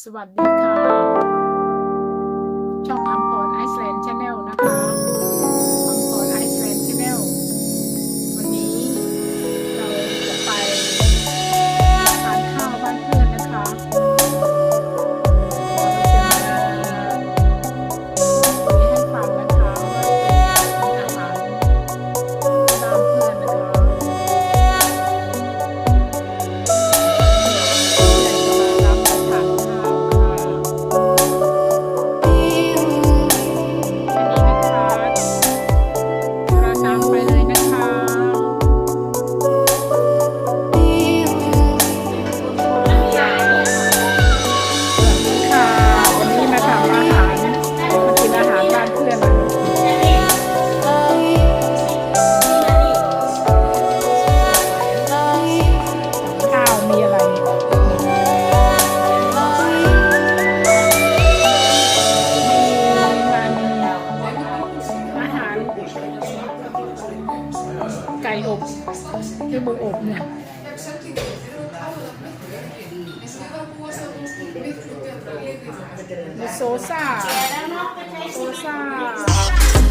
สวัสดีค่ะ ไก่อบที่มืออบเนี่ยโซซ่าโซซ่า